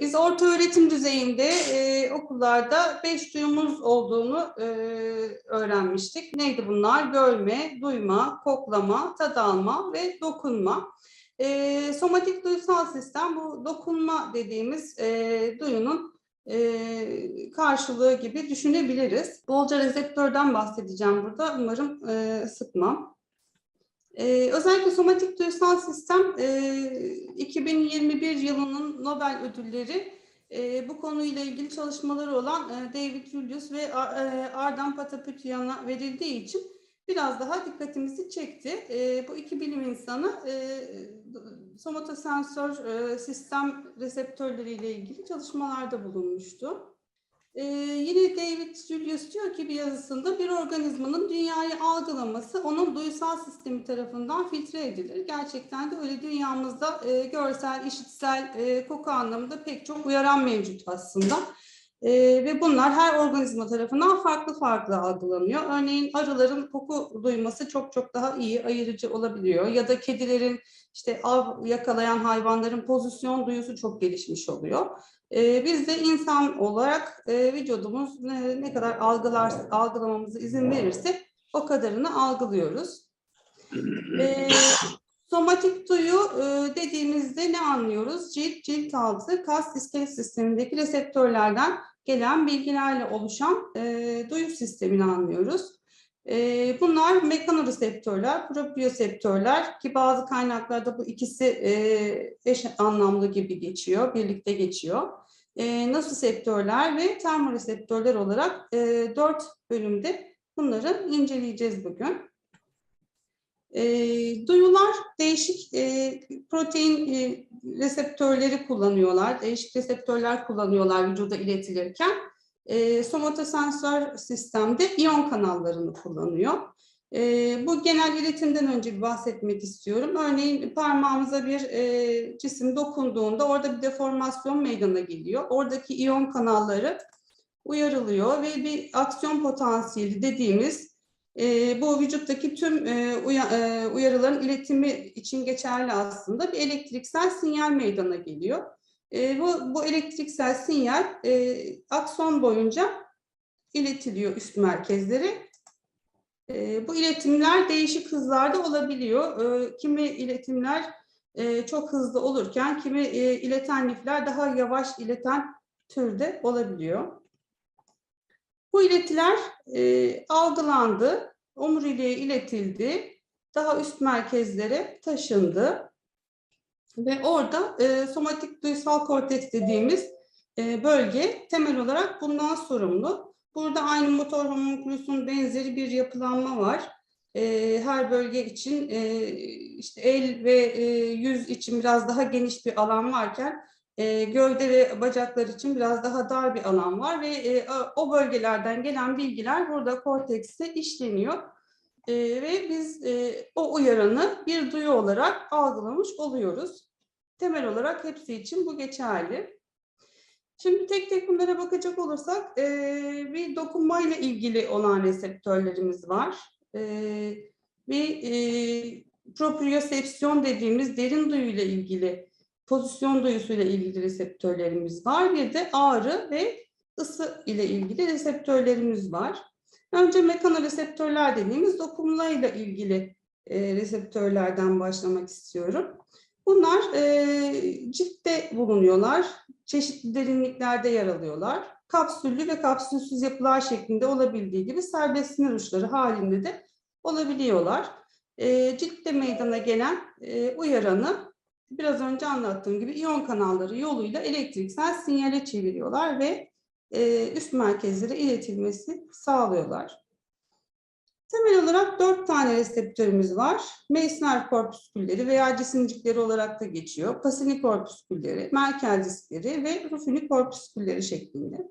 Biz orta öğretim düzeyinde e, okullarda beş duyumuz olduğunu e, öğrenmiştik. Neydi bunlar? Görme, duyma, koklama, tad alma ve dokunma. E, somatik duysal sistem bu dokunma dediğimiz e, duyunun e, karşılığı gibi düşünebiliriz. Bolca reseptörden bahsedeceğim burada. Umarım e, sıkmam. Ee, özellikle somatik duysal sistem e, 2021 yılının Nobel ödülleri e, bu konuyla ilgili çalışmaları olan e, David Julius ve A- e, Ardan Patapütyan'a verildiği için biraz daha dikkatimizi çekti. E, bu iki bilim insanı e, somatosensör e, sistem reseptörleriyle ilgili çalışmalarda bulunmuştu. Ee, yine David Julius diyor ki bir yazısında bir organizmanın dünyayı algılaması onun duysal sistemi tarafından filtre edilir. Gerçekten de öyle dünyamızda e, görsel, işitsel, e, koku anlamında pek çok uyaran mevcut aslında. E, ve bunlar her organizma tarafından farklı farklı algılanıyor. Örneğin arıların koku duyması çok çok daha iyi, ayırıcı olabiliyor. Ya da kedilerin işte av yakalayan hayvanların pozisyon duyusu çok gelişmiş oluyor. Ee, biz de insan olarak e, vücudumuz ne, ne kadar algılar algılamamıza izin verirse o kadarını algılıyoruz. Ee, somatik duyu e, dediğimizde ne anlıyoruz? Cilt, cilt altı, kas iskelet sistemindeki reseptörlerden gelen bilgilerle oluşan e, duyu sistemini anlıyoruz. E, bunlar mekanoreseptörler, proprioseptörler ki bazı kaynaklarda bu ikisi e, eş anlamlı gibi geçiyor, birlikte geçiyor. E, nasoseptörler ve termoreseptörler olarak e, dört bölümde bunları inceleyeceğiz bugün. E, duyular değişik e, protein reseptörleri kullanıyorlar, değişik reseptörler kullanıyorlar vücuda iletilirken e, somatosensör sistemde iyon kanallarını kullanıyor. E, bu genel iletimden önce bahsetmek istiyorum. Örneğin parmağımıza bir e, cisim dokunduğunda orada bir deformasyon meydana geliyor. Oradaki iyon kanalları uyarılıyor ve bir aksiyon potansiyeli dediğimiz e, bu vücuttaki tüm e, uya, e, uyarıların iletimi için geçerli aslında bir elektriksel sinyal meydana geliyor. E, bu, bu elektriksel sinyal e, akson boyunca iletiliyor üst merkezlere. E, bu iletimler değişik hızlarda olabiliyor. E, kimi iletimler e, çok hızlı olurken kimi e, ileten lifler daha yavaş ileten türde olabiliyor. Bu iletiler e, algılandı, omuriliğe iletildi, daha üst merkezlere taşındı. Ve orada e, somatik duysal korteks dediğimiz e, bölge temel olarak bundan sorumlu. Burada aynı motor homunculusun benzeri bir yapılanma var. E, her bölge için e, işte el ve e, yüz için biraz daha geniş bir alan varken e, gövde ve bacaklar için biraz daha dar bir alan var ve e, o bölgelerden gelen bilgiler burada kortekste işleniyor. E, ve biz e, o uyaranı bir duyu olarak algılamış oluyoruz. Temel olarak hepsi için bu geçerli. Şimdi tek tek bunlara bakacak olursak e, bir dokunmayla ilgili olan reseptörlerimiz var. E, bir e, propriosepsiyon dediğimiz derin duyuyla ilgili, pozisyon duyusuyla ilgili reseptörlerimiz var. Bir de ağrı ve ısı ile ilgili reseptörlerimiz var. Önce mekanoreseptörler dediğimiz dokunmayla ilgili e, reseptörlerden başlamak istiyorum. Bunlar e, ciltte bulunuyorlar, çeşitli derinliklerde yer alıyorlar. Kapsüllü ve kapsülsüz yapılar şeklinde olabildiği gibi serbest sinir uçları halinde de olabiliyorlar. E, ciltte meydana gelen e, uyaranı biraz önce anlattığım gibi iyon kanalları yoluyla elektriksel sinyale çeviriyorlar ve e, üst merkezlere iletilmesi sağlıyorlar. Temel olarak dört tane reseptörümüz var. Meissner korpüskülleri veya cisimcikleri olarak da geçiyor. Pasini korpüskülleri, Merkel diskleri ve Ruffini korpüskülleri şeklinde.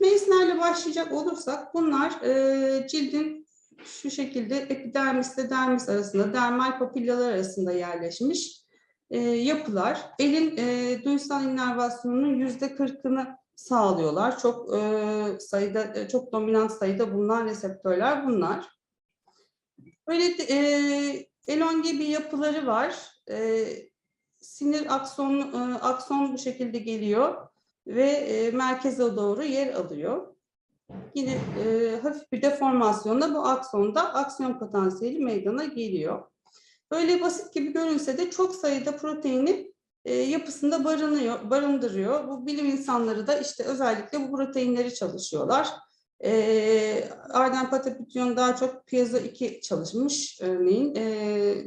Meissner'le başlayacak olursak bunlar e, cildin şu şekilde epidermisle dermis arasında, dermal papillalar arasında yerleşmiş e, yapılar. Elin e, duysal innervasyonunun yüzde kırkını sağlıyorlar. Çok e, sayıda, çok dominant sayıda bulunan reseptörler bunlar. Böyle e, elonge bir yapıları var. E, sinir akson, e, akson bu şekilde geliyor ve e, merkeze doğru yer alıyor. Yine e, hafif bir deformasyonla bu aksonda aksiyon potansiyeli meydana geliyor. Böyle basit gibi görünse de çok sayıda proteini e, yapısında barınıyor, barındırıyor. Bu bilim insanları da işte özellikle bu proteinleri çalışıyorlar. E, Arden Patapütyon daha çok piezo 2 çalışmış örneğin. E,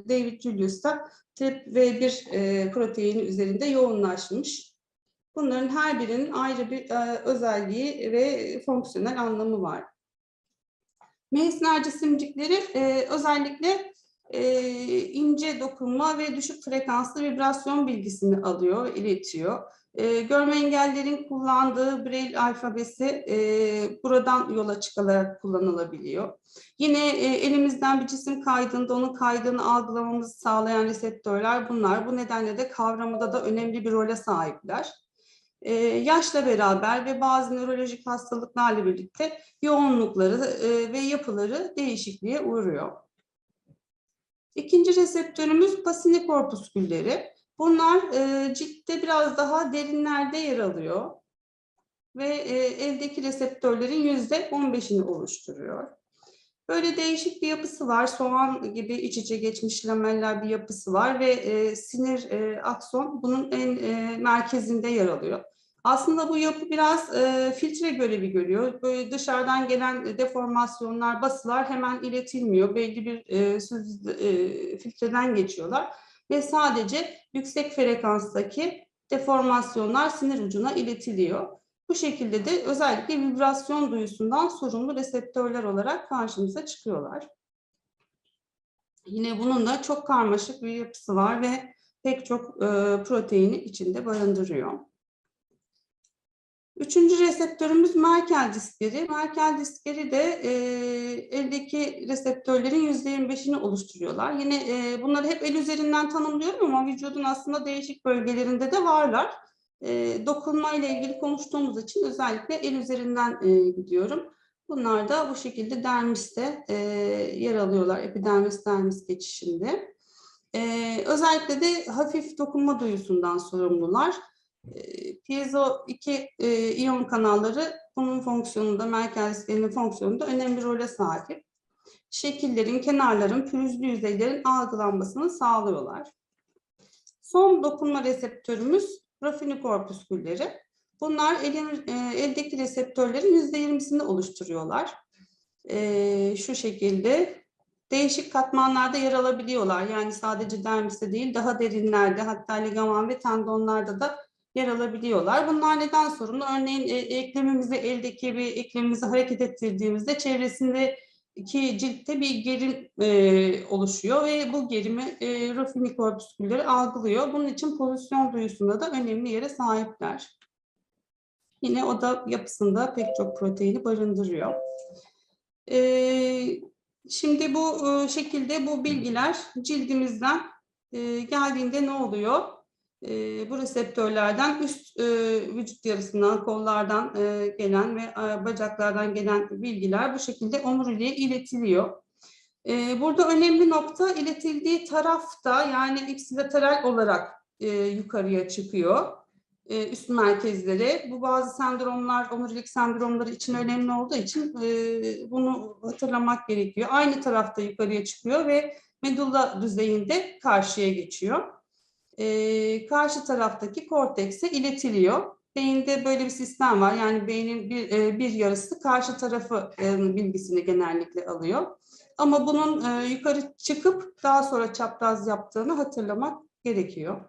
David Julius da TRPV1 e, proteini üzerinde yoğunlaşmış. Bunların her birinin ayrı bir e, özelliği ve fonksiyonel anlamı var. Meysner cisimcikleri e, özellikle e, ince dokunma ve düşük frekanslı vibrasyon bilgisini alıyor, iletiyor. E, görme engellerin kullandığı Braille alfabesi e, buradan yola çıkılarak kullanılabiliyor. Yine e, elimizden bir cisim kaydığında onun kaydığını algılamamızı sağlayan reseptörler bunlar. Bu nedenle de kavramada da önemli bir role sahipler. Ee, yaşla beraber ve bazı nörolojik hastalıklarla birlikte yoğunlukları e, ve yapıları değişikliğe uğruyor. İkinci reseptörümüz pasini korpuskülleri. Bunlar e, ciltte biraz daha derinlerde yer alıyor ve e, eldeki reseptörlerin yüzde 15'ini oluşturuyor. Böyle değişik bir yapısı var. Soğan gibi iç içe geçmiş lameller bir yapısı var ve e, sinir e, akson bunun en e, merkezinde yer alıyor. Aslında bu yapı biraz e, filtre görevi görüyor. Böyle dışarıdan gelen deformasyonlar, basılar hemen iletilmiyor. Belli bir e, söz, e, filtreden geçiyorlar ve sadece yüksek frekanstaki deformasyonlar sinir ucuna iletiliyor. Bu şekilde de özellikle vibrasyon duyusundan sorumlu reseptörler olarak karşımıza çıkıyorlar. Yine bunun da çok karmaşık bir yapısı var ve pek çok e, proteini içinde barındırıyor. Üçüncü reseptörümüz Merkel diskleri. Merkel diskleri de e, eldeki reseptörlerin yüzde 25'ini oluşturuyorlar. Yine e, bunları hep el üzerinden tanımlıyorum ama vücudun aslında değişik bölgelerinde de varlar. E, dokunma ile ilgili konuştuğumuz için özellikle el üzerinden e, gidiyorum. Bunlar da bu şekilde dermiste e, yer alıyorlar, epidermis dermis geçişinde. E, özellikle de hafif dokunma duyusundan sorumlular. E, piezo 2 e, iyon kanalları bunun fonksiyonunda, merkezlerinin fonksiyonunda önemli bir role sahip. Şekillerin, kenarların, pürüzlü yüzeylerin algılanmasını sağlıyorlar. Son dokunma reseptörümüz rafini korpuskülleri. Bunlar elin, e, eldeki reseptörlerin yüzde yirmisini oluşturuyorlar. E, şu şekilde değişik katmanlarda yer alabiliyorlar. Yani sadece dermiste değil, daha derinlerde, hatta ligaman ve tendonlarda da yer alabiliyorlar. Bunlar neden sorumlu? Örneğin e, eklemimizi, eldeki bir eklemimizi hareket ettirdiğimizde çevresinde ki ciltte bir gerim e, oluşuyor ve bu gerimi e, rafini korpüskülleri algılıyor. Bunun için pozisyon duyusunda da önemli yere sahipler. Yine o da yapısında pek çok proteini barındırıyor. E, şimdi bu e, şekilde bu bilgiler cildimizden e, geldiğinde ne oluyor? E, bu reseptörlerden üst e, vücut yarısından, kollardan e, gelen ve e, bacaklardan gelen bilgiler bu şekilde omuriliğe iletiliyor. E, burada önemli nokta iletildiği tarafta yani ipsilateral olarak e, yukarıya çıkıyor e, üst merkezlere. Bu bazı sendromlar, omurilik sendromları için önemli olduğu için e, bunu hatırlamak gerekiyor. Aynı tarafta yukarıya çıkıyor ve medulla düzeyinde karşıya geçiyor e, karşı taraftaki kortekse iletiliyor. Beyinde böyle bir sistem var. Yani beynin bir, e, bir yarısı karşı tarafı e, bilgisini genellikle alıyor. Ama bunun e, yukarı çıkıp daha sonra çapraz yaptığını hatırlamak gerekiyor.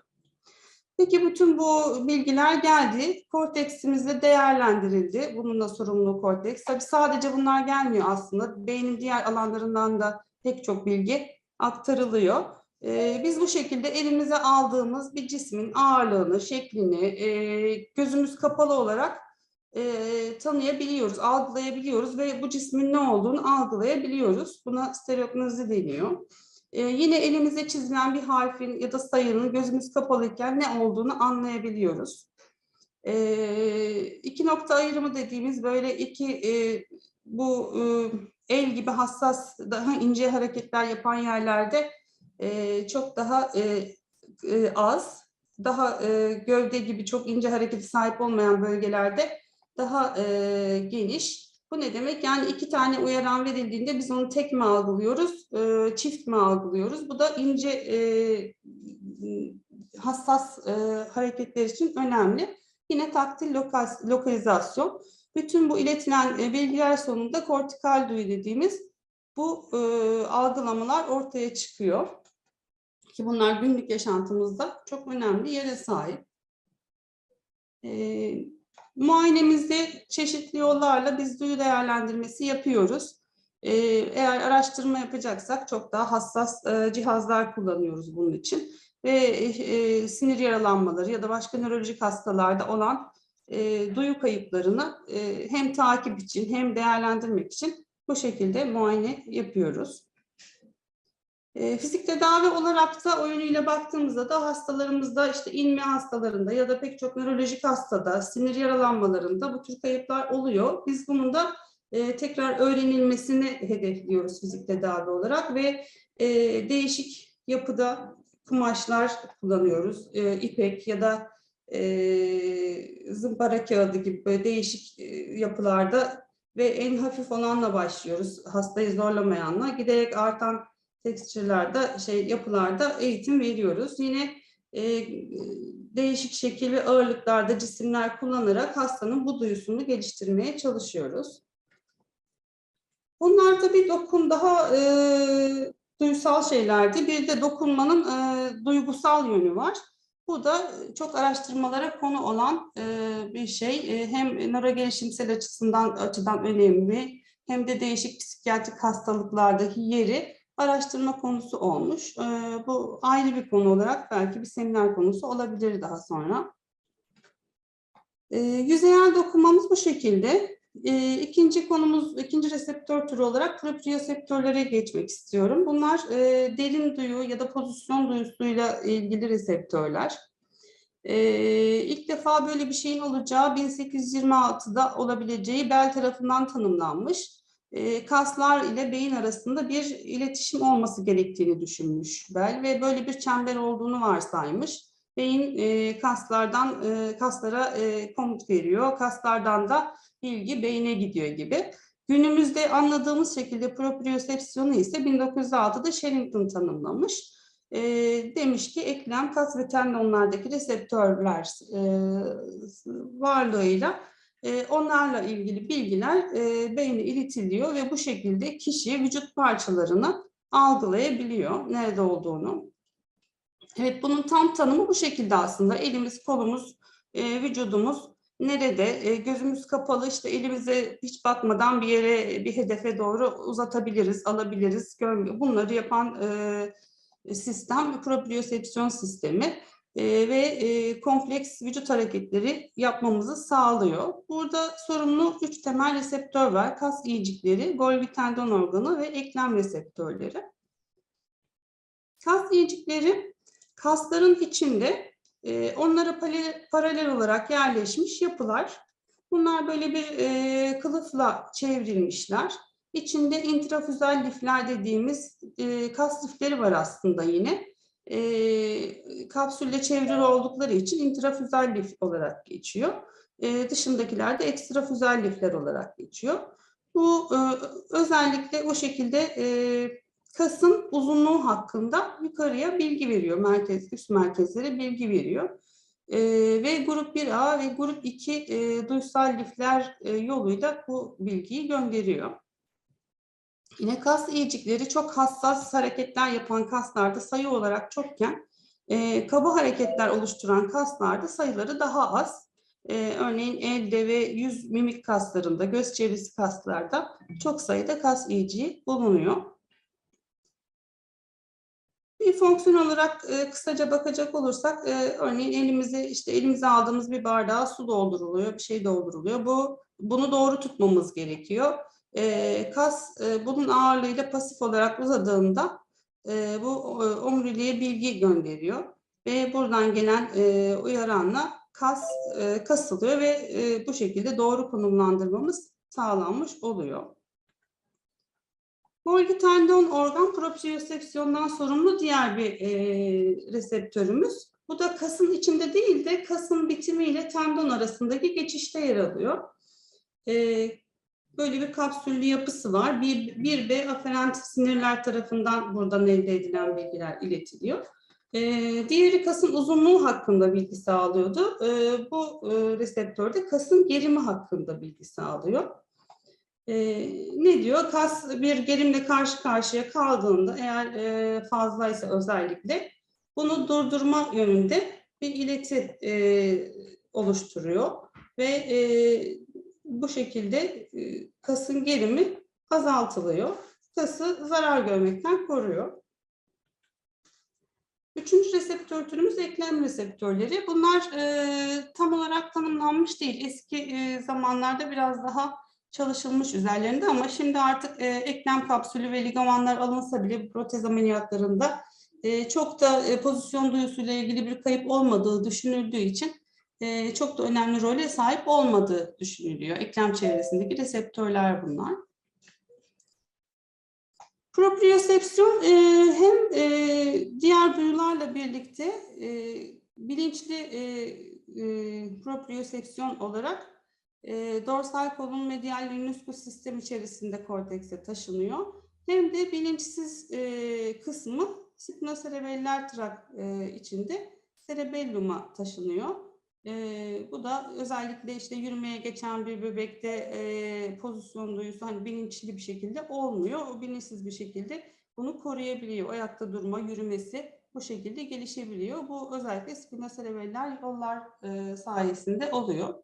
Peki bütün bu bilgiler geldi. Korteksimizde değerlendirildi. Bununla sorumlu korteks. Tabii sadece bunlar gelmiyor aslında. Beynin diğer alanlarından da pek çok bilgi aktarılıyor. Ee, biz bu şekilde elimize aldığımız bir cismin ağırlığını, şeklini e, gözümüz kapalı olarak e, tanıyabiliyoruz, algılayabiliyoruz ve bu cismin ne olduğunu algılayabiliyoruz. Buna stereognozi deniyor. E, yine elimize çizilen bir harfin ya da sayının gözümüz kapalıyken ne olduğunu anlayabiliyoruz. E, iki nokta ayrımı dediğimiz böyle iki bu el gibi hassas, daha ince hareketler yapan yerlerde e, çok daha e, e, az. daha gövde gibi çok ince hareketi sahip olmayan bölgelerde daha geniş. Bu ne demek? Yani iki tane uyaran verildiğinde biz onu tek mi algılıyoruz, çift mi algılıyoruz? Bu da ince hassas hareketler için önemli. Yine taktil lokal, lokalizasyon. Bütün bu iletilen bilgiler sonunda kortikal duyu dediğimiz bu e, algılamalar ortaya çıkıyor. Ki bunlar günlük yaşantımızda çok önemli yere sahip. E, muayenemizde çeşitli yollarla biz duyu değerlendirmesi yapıyoruz. E, eğer araştırma yapacaksak çok daha hassas e, cihazlar kullanıyoruz bunun için. Ve e, sinir yaralanmaları ya da başka nörolojik hastalarda olan e, duyu kayıplarını e, hem takip için hem değerlendirmek için bu şekilde muayene yapıyoruz. E, fizik tedavi olarak da o yönüyle baktığımızda da hastalarımızda işte inme hastalarında ya da pek çok nörolojik hastada, sinir yaralanmalarında bu tür kayıplar oluyor. Biz bunun da e, tekrar öğrenilmesini hedefliyoruz fizik tedavi olarak ve e, değişik yapıda kumaşlar kullanıyoruz. E, ipek ya da e, zımpara kağıdı gibi böyle değişik e, yapılarda ve en hafif olanla başlıyoruz. Hastayı zorlamayanla giderek artan tekstürlerde şey yapılarda eğitim veriyoruz. Yine e, değişik şekil ve ağırlıklarda cisimler kullanarak hastanın bu duyusunu geliştirmeye çalışıyoruz. Bunlar tabii dokun daha e, duysal şeylerdi. Bir de dokunmanın e, duygusal yönü var. Bu da çok araştırmalara konu olan e, bir şey. E, hem nörogelişimsel açısından açıdan önemli hem de değişik psikiyatrik hastalıklardaki yeri araştırma konusu olmuş. E, bu ayrı bir konu olarak belki bir seminer konusu olabilir daha sonra. E, yüzeyel dokunmamız bu şekilde. E, ikinci konumuz, ikinci reseptör türü olarak proprioseptörlere geçmek istiyorum. Bunlar e, derin duyu ya da pozisyon duyusuyla ilgili reseptörler. E, ilk defa böyle bir şeyin olacağı 1826'da olabileceği Bell tarafından tanımlanmış. E, kaslar ile beyin arasında bir iletişim olması gerektiğini düşünmüş Bell ve böyle bir çember olduğunu varsaymış. Beyin e, kaslardan e, kaslara e, komut veriyor, kaslardan da bilgi beyne gidiyor gibi. Günümüzde anladığımız şekilde propriosepsiyonu ise 1906'da Sherrington tanımlamış. E, demiş ki eklem, kas ve tendonlardaki reseptörler e, varlığıyla e, onlarla ilgili bilgiler e, beyne iletiliyor ve bu şekilde kişi vücut parçalarını algılayabiliyor nerede olduğunu. Evet bunun tam tanımı bu şekilde aslında. Elimiz, kolumuz, e, vücudumuz nerede? E, gözümüz kapalı işte elimize hiç bakmadan bir yere, bir hedefe doğru uzatabiliriz, alabiliriz. Bunları yapan e, sistem propriosepsiyon sistemi e, ve e, kompleks vücut hareketleri yapmamızı sağlıyor. Burada sorumlu üç temel reseptör var. Kas iyicikleri, Golgi tendon organı ve eklem reseptörleri. Kas iyicikleri kasların içinde e, onlara paralel olarak yerleşmiş yapılar. Bunlar böyle bir e, kılıfla çevrilmişler. İçinde intrafüzel lifler dediğimiz e, kas lifleri var aslında yine. E, kapsülle çevrili oldukları için intrafüzel lif olarak geçiyor. E, dışındakiler de ekstrafüzel lifler olarak geçiyor. Bu e, özellikle o şekilde e, kasın uzunluğu hakkında yukarıya bilgi veriyor. Merkez, üst merkezlere bilgi veriyor. E, ve grup 1A ve grup 2 e, duysal lifler e, yoluyla bu bilgiyi gönderiyor. Yine kas iyicikleri çok hassas hareketler yapan kaslarda sayı olarak çokken e, kaba hareketler oluşturan kaslarda sayıları daha az. E, örneğin elde ve yüz mimik kaslarında, göz çevresi kaslarda çok sayıda kas iyiciği bulunuyor. Bir fonksiyon olarak e, kısaca bakacak olursak, e, örneğin elimizi işte elimize aldığımız bir bardağa su dolduruluyor, bir şey dolduruluyor. Bu bunu doğru tutmamız gerekiyor. E, kas e, bunun ağırlığıyla pasif olarak uzadığında e, bu e, omuriliğe bilgi gönderiyor ve buradan gelen e, uyaranla kas e, kasılıyor ve e, bu şekilde doğru konumlandırmamız sağlanmış oluyor. Golgi tendon organ propriosepsiyondan sorumlu diğer bir e, reseptörümüz. Bu da kasın içinde değil de kasın bitimiyle tendon arasındaki geçişte yer alıyor. Ee, böyle bir kapsüllü yapısı var. Bir, bir B aferent sinirler tarafından buradan elde edilen bilgiler iletiliyor. Ee, diğeri kasın uzunluğu hakkında bilgi sağlıyordu. Ee, bu e, reseptörde kasın gerimi hakkında bilgi sağlıyor. Ee, ne diyor? Kas bir gerimle karşı karşıya kaldığında eğer e, fazlaysa özellikle bunu durdurma yönünde bir ileti e, oluşturuyor ve e, bu şekilde e, kasın gerimi azaltılıyor. Kası zarar görmekten koruyor. Üçüncü reseptör türümüz eklem reseptörleri. Bunlar e, tam olarak tanımlanmış değil. Eski e, zamanlarda biraz daha çalışılmış üzerlerinde ama şimdi artık e, eklem kapsülü ve ligamanlar alınsa bile protez ameliyatlarında e, çok da e, pozisyon duyusuyla ilgili bir kayıp olmadığı düşünüldüğü için e, çok da önemli role sahip olmadığı düşünülüyor. Eklem çevresindeki reseptörler bunlar. Propriosepsiyon e, hem e, diğer duyularla birlikte e, bilinçli e, propriosepsiyon olarak dorsal kolun medial lemniskus sistem içerisinde kortekse taşınıyor. Hem de bilinçsiz kısmı spinocerebellar trak içinde cerebelluma taşınıyor. E, bu da özellikle işte yürümeye geçen bir bebekte e, pozisyon duyusu hani bilinçli bir şekilde olmuyor. O bilinçsiz bir şekilde bunu koruyabiliyor. Ayakta durma, yürümesi bu şekilde gelişebiliyor. Bu özellikle spinocerebellar yollar e, sayesinde oluyor.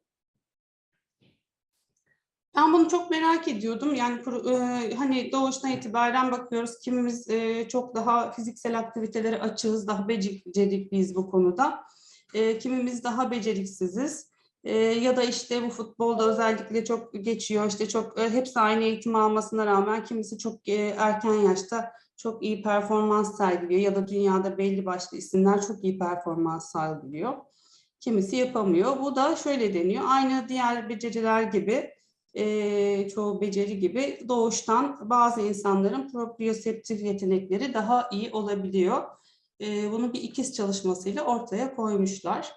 Ben bunu çok merak ediyordum. Yani e, hani doğuştan itibaren bakıyoruz. Kimimiz e, çok daha fiziksel aktivitelere açığız, daha becerikliyiz bu konuda. E, kimimiz daha beceriksiziz. E, ya da işte bu futbolda özellikle çok geçiyor. İşte çok e, hepsi aynı eğitim almasına rağmen kimisi çok e, erken yaşta çok iyi performans sergiliyor ya da dünyada belli başlı isimler çok iyi performans sergiliyor. Kimisi yapamıyor. Bu da şöyle deniyor. Aynı diğer beceriler gibi e, çoğu beceri gibi doğuştan bazı insanların proprioseptif yetenekleri daha iyi olabiliyor. E, bunu bir ikiz çalışmasıyla ortaya koymuşlar.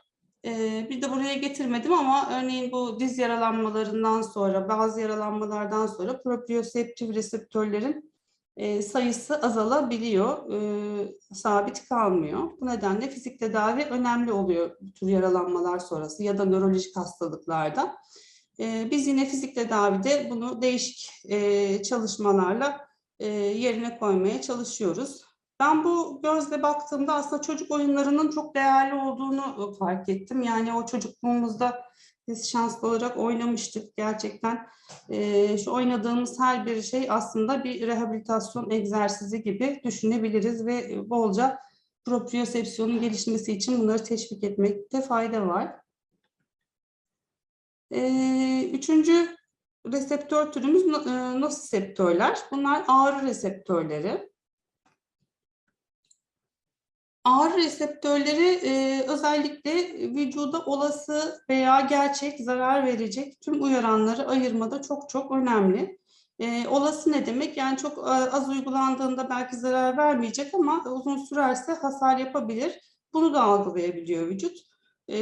E, bir de buraya getirmedim ama örneğin bu diz yaralanmalarından sonra, bazı yaralanmalardan sonra proprioseptif reseptörlerin e, sayısı azalabiliyor, e, sabit kalmıyor. Bu nedenle fizik tedavi önemli oluyor bu tür yaralanmalar sonrası ya da nörolojik hastalıklarda. E, biz yine fizik tedavide bunu değişik e, çalışmalarla e, yerine koymaya çalışıyoruz. Ben bu gözle baktığımda aslında çocuk oyunlarının çok değerli olduğunu fark ettim. Yani o çocukluğumuzda biz şanslı olarak oynamıştık. Gerçekten e, şu oynadığımız her bir şey aslında bir rehabilitasyon egzersizi gibi düşünebiliriz ve bolca propriosepsiyonun gelişmesi için bunları teşvik etmekte fayda var. E, üçüncü reseptör türümüz e, nosiseptörler. Bunlar ağrı reseptörleri. Ağrı reseptörleri e, özellikle vücuda olası veya gerçek zarar verecek tüm uyaranları ayırmada çok çok önemli. E, olası ne demek? Yani çok az uygulandığında belki zarar vermeyecek ama uzun sürerse hasar yapabilir. Bunu da algılayabiliyor vücut e,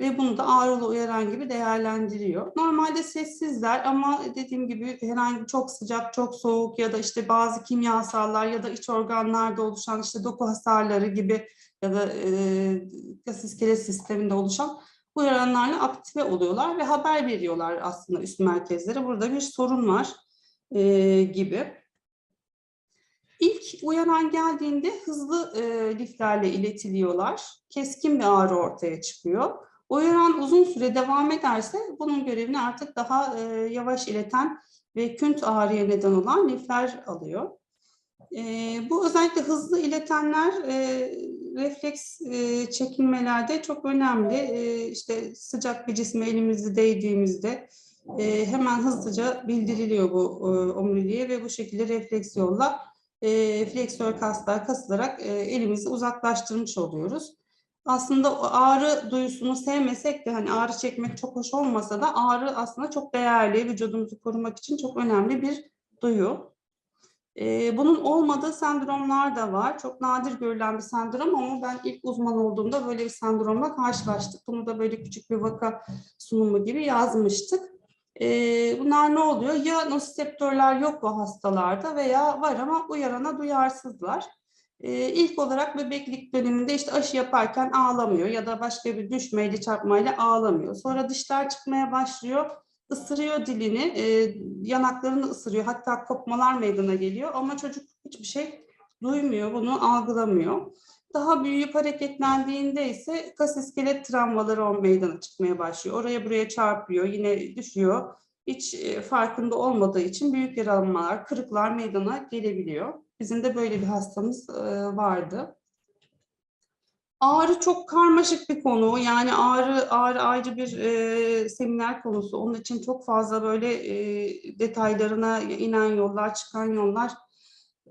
ve bunu da ağrılı uyaran gibi değerlendiriyor. Normalde sessizler ama dediğim gibi herhangi çok sıcak, çok soğuk ya da işte bazı kimyasallar ya da iç organlarda oluşan işte doku hasarları gibi ya da e, iskelet sisteminde oluşan uyaranlarla aktive oluyorlar ve haber veriyorlar aslında üst merkezlere. Burada bir sorun var e, gibi. İlk uyaran geldiğinde hızlı e, liflerle iletiliyorlar. Keskin bir ağrı ortaya çıkıyor. Uyaran uzun süre devam ederse bunun görevini artık daha e, yavaş ileten ve künt ağrıya neden olan lifler alıyor. E, bu özellikle hızlı iletenler e, refleks e, çekinmelerde çok önemli. E, işte sıcak bir cisme elimizi değdiğimizde e, hemen hızlıca bildiriliyor bu e, omuriliğe ve bu şekilde refleks yolla e, fleksör kaslar kasılarak e, elimizi uzaklaştırmış oluyoruz. Aslında ağrı duyusunu sevmesek de hani ağrı çekmek çok hoş olmasa da ağrı aslında çok değerli, vücudumuzu korumak için çok önemli bir duyu. Ee, bunun olmadığı sendromlar da var. Çok nadir görülen bir sendrom ama ben ilk uzman olduğumda böyle bir sendromla karşılaştık. Bunu da böyle küçük bir vaka sunumu gibi yazmıştık. Ee, bunlar ne oluyor? Ya nosiseptörler yok bu hastalarda veya var ama uyarana duyarsızlar. Ee, ilk olarak bebeklik döneminde işte aşı yaparken ağlamıyor ya da başka bir düşmeyle çarpmayla ağlamıyor. Sonra dişler çıkmaya başlıyor ısırıyor dilini, e, yanaklarını ısırıyor. Hatta kopmalar meydana geliyor ama çocuk hiçbir şey duymuyor, bunu algılamıyor. Daha büyüyüp hareketlendiğinde ise kas iskelet travmaları meydana çıkmaya başlıyor. Oraya buraya çarpıyor, yine düşüyor. Hiç e, farkında olmadığı için büyük yaralanmalar, kırıklar meydana gelebiliyor. Bizim de böyle bir hastamız e, vardı. Ağrı çok karmaşık bir konu. Yani ağrı ağrı ayrı bir e, seminer konusu. Onun için çok fazla böyle e, detaylarına inen yollar, çıkan yollar,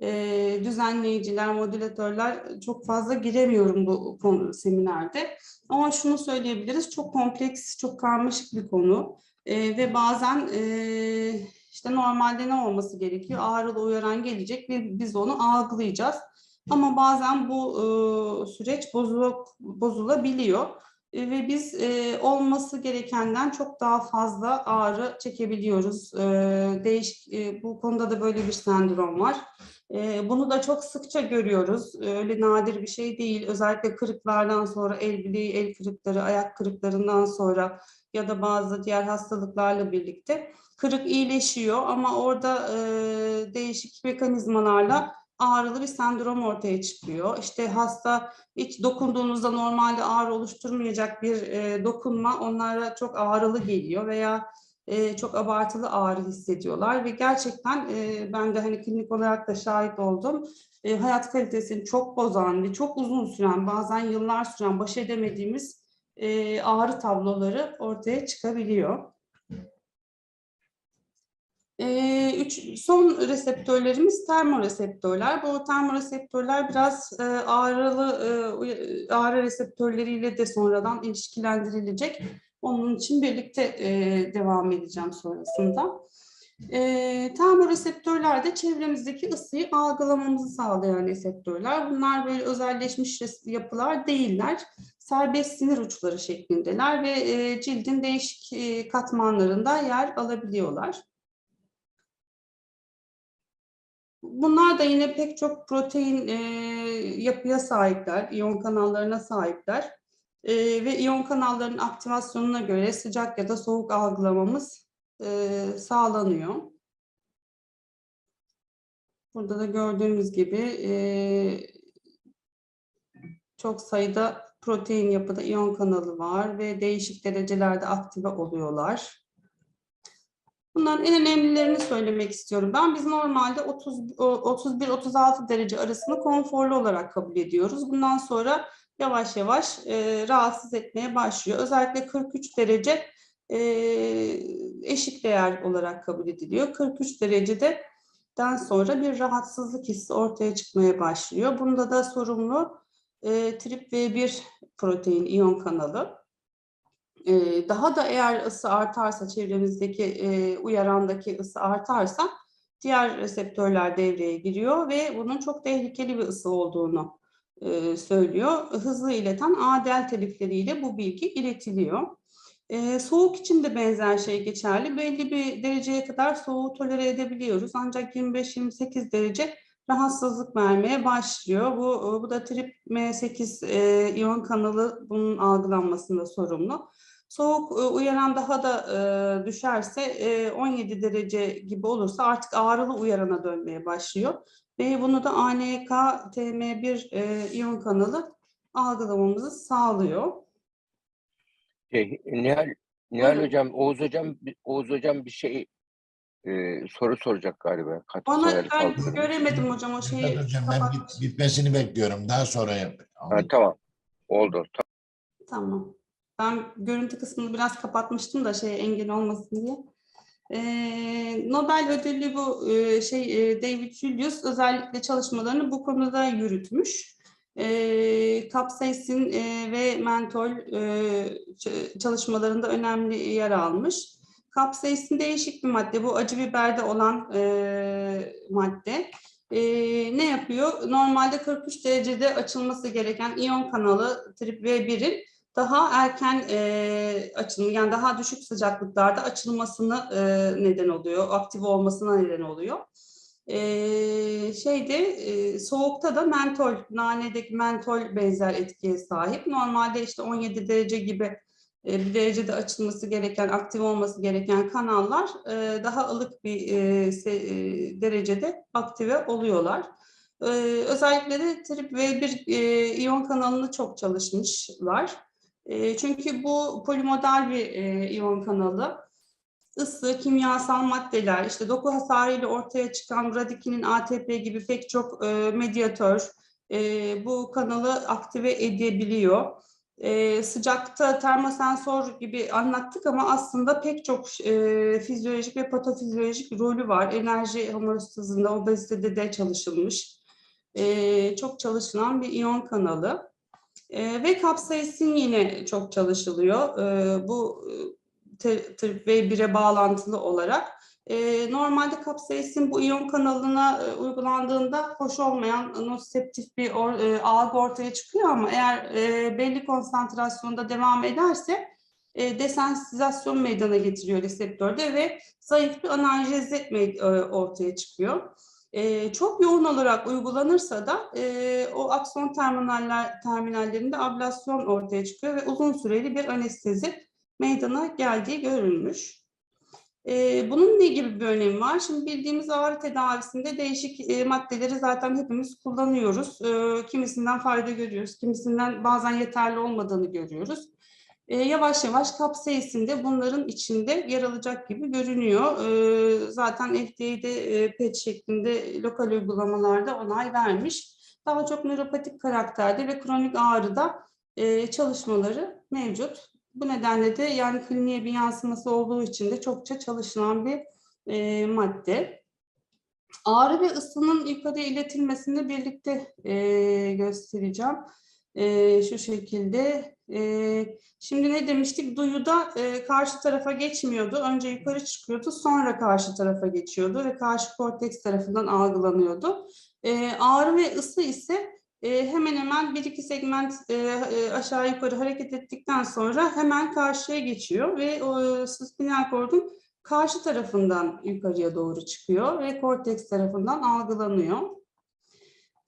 e, düzenleyiciler, modülatörler çok fazla giremiyorum bu konu seminerde. Ama şunu söyleyebiliriz, çok kompleks, çok karmaşık bir konu. E, ve bazen e, işte normalde ne olması gerekiyor? Ağrılı uyaran gelecek ve biz onu algılayacağız. Ama bazen bu e, süreç bozulu, bozulabiliyor E, ve biz e, olması gerekenden çok daha fazla ağrı çekebiliyoruz. E, değişik e, bu konuda da böyle bir sendrom var. Bunu da çok sıkça görüyoruz. Öyle nadir bir şey değil. Özellikle kırıklardan sonra el bileği, el kırıkları, ayak kırıklarından sonra ya da bazı diğer hastalıklarla birlikte kırık iyileşiyor ama orada e, değişik mekanizmalarla ağrılı bir sendrom ortaya çıkıyor. İşte hasta hiç dokunduğunuzda normalde ağrı oluşturmayacak bir e, dokunma onlara çok ağrılı geliyor veya e, çok abartılı ağrı hissediyorlar ve gerçekten e, ben de hani klinik olarak da şahit oldum. E, hayat kalitesini çok bozan ve çok uzun süren bazen yıllar süren baş edemediğimiz e, ağrı tabloları ortaya çıkabiliyor. Üç, son reseptörlerimiz termoreseptörler. Bu termoreseptörler biraz e, ağrılı e, ağrı reseptörleriyle de sonradan ilişkilendirilecek. Onun için birlikte e, devam edeceğim sonrasında. E, termoreseptörler de çevremizdeki ısıyı algılamamızı sağlayan reseptörler. Bunlar böyle özelleşmiş yapılar değiller. Serbest sinir uçları şeklindeler ve e, cildin değişik e, katmanlarında yer alabiliyorlar. Bunlar da yine pek çok protein e, yapıya sahipler, iyon kanallarına sahipler. E, ve iyon kanallarının aktivasyonuna göre sıcak ya da soğuk algılamamız e, sağlanıyor. Burada da gördüğümüz gibi e, çok sayıda protein yapıda iyon kanalı var ve değişik derecelerde aktive oluyorlar. Bunların en önemlilerini söylemek istiyorum. Ben biz normalde 31-36 derece arasını konforlu olarak kabul ediyoruz. Bundan sonra yavaş yavaş e, rahatsız etmeye başlıyor. Özellikle 43 derece e, eşik değer olarak kabul ediliyor. 43 derecede den sonra bir rahatsızlık hissi ortaya çıkmaya başlıyor. Bunda da sorumlu e, trip V1 protein iyon kanalı daha da eğer ısı artarsa çevremizdeki e, uyarandaki ısı artarsa diğer reseptörler devreye giriyor ve bunun çok tehlikeli bir ısı olduğunu e, söylüyor. Hızlı ileten A delta bu bilgi iletiliyor. E, soğuk için de benzer şey geçerli. Belli bir dereceye kadar soğuğu tolere edebiliyoruz. Ancak 25-28 derece rahatsızlık vermeye başlıyor. Bu, bu da trip M8 e, iyon kanalı bunun algılanmasında sorumlu. Soğuk e, uyaran daha da e, düşerse e, 17 derece gibi olursa artık ağrılı uyarana dönmeye başlıyor. Ve bunu da ANK TM1 e, iyon kanalı algılamamızı sağlıyor. Şey, Nihal, Nihal Hocam, Oğuz Hocam, Oğuz Hocam bir şey e, soru soracak galiba. Bana sefer ben kaldı. göremedim hocam o şeyi. Evet hocam ben bit- bitmesini bekliyorum. Daha sonra yap. Ha, tamam. Oldu. Tamam. Ben görüntü kısmını biraz kapatmıştım da şey engel olmasın diye. Ee, Nobel ödüllü bu e, şey e, David Julius özellikle çalışmalarını bu konuda yürütmüş. E, Capsaicin e, ve mentol e, çalışmalarında önemli yer almış. Kapsaisin değişik bir madde. Bu acı biberde olan e, madde. E, ne yapıyor? Normalde 43 derecede açılması gereken iyon kanalı trip V1'in daha erken e, açılım yani daha düşük sıcaklıklarda açılmasını e, neden oluyor, aktif olmasına neden oluyor. E, şeyde e, soğukta da mentol, nanedeki mentol benzer etkiye sahip. Normalde işte 17 derece gibi e, bir derecede açılması gereken, aktif olması gereken kanallar e, daha ılık bir e, se- e, derecede aktive oluyorlar. E, özellikle de trip V1 e, iyon kanalını çok çalışmışlar. Çünkü bu polimodal bir iyon kanalı. Isı, kimyasal maddeler, işte doku hasarıyla ortaya çıkan radikinin ATP gibi pek çok e, medyatör bu kanalı aktive edebiliyor. E, sıcakta termosensör gibi anlattık ama aslında pek çok e, fizyolojik ve patofizyolojik rolü var. Enerji homeostazında, obezitede de çalışılmış. E, çok çalışılan bir iyon kanalı. E, ve kapsaisin yine çok çalışılıyor. E, bu e, te- trip V1'e bağlantılı olarak. E, normalde kapsaisin bu iyon kanalına e, uygulandığında hoş olmayan noseptif bir or, e, algı ortaya çıkıyor ama eğer e, belli konsantrasyonda devam ederse e, desensitizasyon meydana getiriyor reseptörde ve zayıf bir analjezi me- e, ortaya çıkıyor. E, çok yoğun olarak uygulanırsa da e, o akson terminaller terminallerinde ablasyon ortaya çıkıyor ve uzun süreli bir anestezi meydana geldiği görülmüş. E, bunun ne gibi bir önemi var? Şimdi bildiğimiz ağrı tedavisinde değişik e, maddeleri zaten hepimiz kullanıyoruz. E, kimisinden fayda görüyoruz, kimisinden bazen yeterli olmadığını görüyoruz. E, yavaş yavaş kapsaisin de bunların içinde yer alacak gibi görünüyor. E, zaten FDA'de e, PET şeklinde lokal uygulamalarda onay vermiş. Daha çok nöropatik karakterde ve kronik ağrıda e, çalışmaları mevcut. Bu nedenle de yani kliniğe bir yansıması olduğu için de çokça çalışılan bir e, madde. Ağrı ve ısının yukarıya iletilmesini birlikte e, göstereceğim. E, şu şekilde. E, şimdi ne demiştik? Duyuda e, karşı tarafa geçmiyordu. Önce yukarı çıkıyordu, sonra karşı tarafa geçiyordu ve karşı korteks tarafından algılanıyordu. E, ağrı ve ısı ise e, hemen hemen bir iki segment e, e, aşağı yukarı hareket ettikten sonra hemen karşıya geçiyor ve o spinal kordun karşı tarafından yukarıya doğru çıkıyor ve korteks tarafından algılanıyor.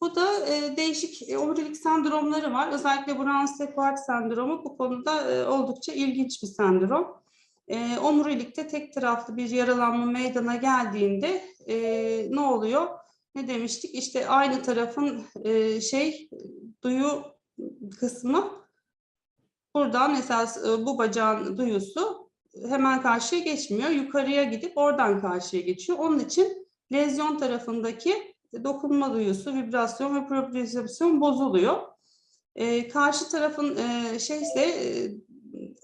Bu da e, değişik e, omurilik sendromları var. Özellikle Brown-Sequard sendromu bu konuda e, oldukça ilginç bir sendrom. E, omurilikte tek taraflı bir yaralanma meydana geldiğinde e, ne oluyor? Ne demiştik? İşte aynı tarafın e, şey duyu kısmı buradan mesela e, bu bacağın duyusu hemen karşıya geçmiyor. Yukarıya gidip oradan karşıya geçiyor. Onun için lezyon tarafındaki dokunma duyusu, vibrasyon ve propriocepsiyon bozuluyor. Ee, karşı tarafın e, şeyse e,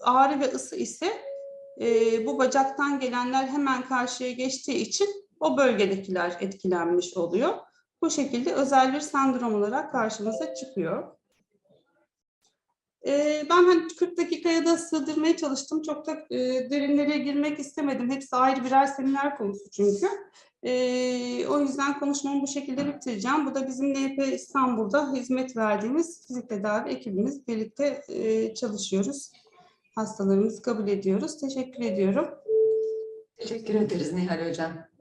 ağrı ve ısı ise e, bu bacaktan gelenler hemen karşıya geçtiği için o bölgedekiler etkilenmiş oluyor. Bu şekilde özel bir sendrom olarak karşımıza çıkıyor. Ee, ben hani 40 dakikaya da sığdırmaya çalıştım. Çok da e, derinlere girmek istemedim. Hepsi ayrı birer seminer konusu çünkü. Ee, o yüzden konuşmamı bu şekilde bitireceğim. Bu da bizim NP İstanbul'da hizmet verdiğimiz fizik tedavi ekibimiz. Birlikte e, çalışıyoruz. Hastalarımızı kabul ediyoruz. Teşekkür ediyorum. Teşekkür ederiz Nihal Hocam.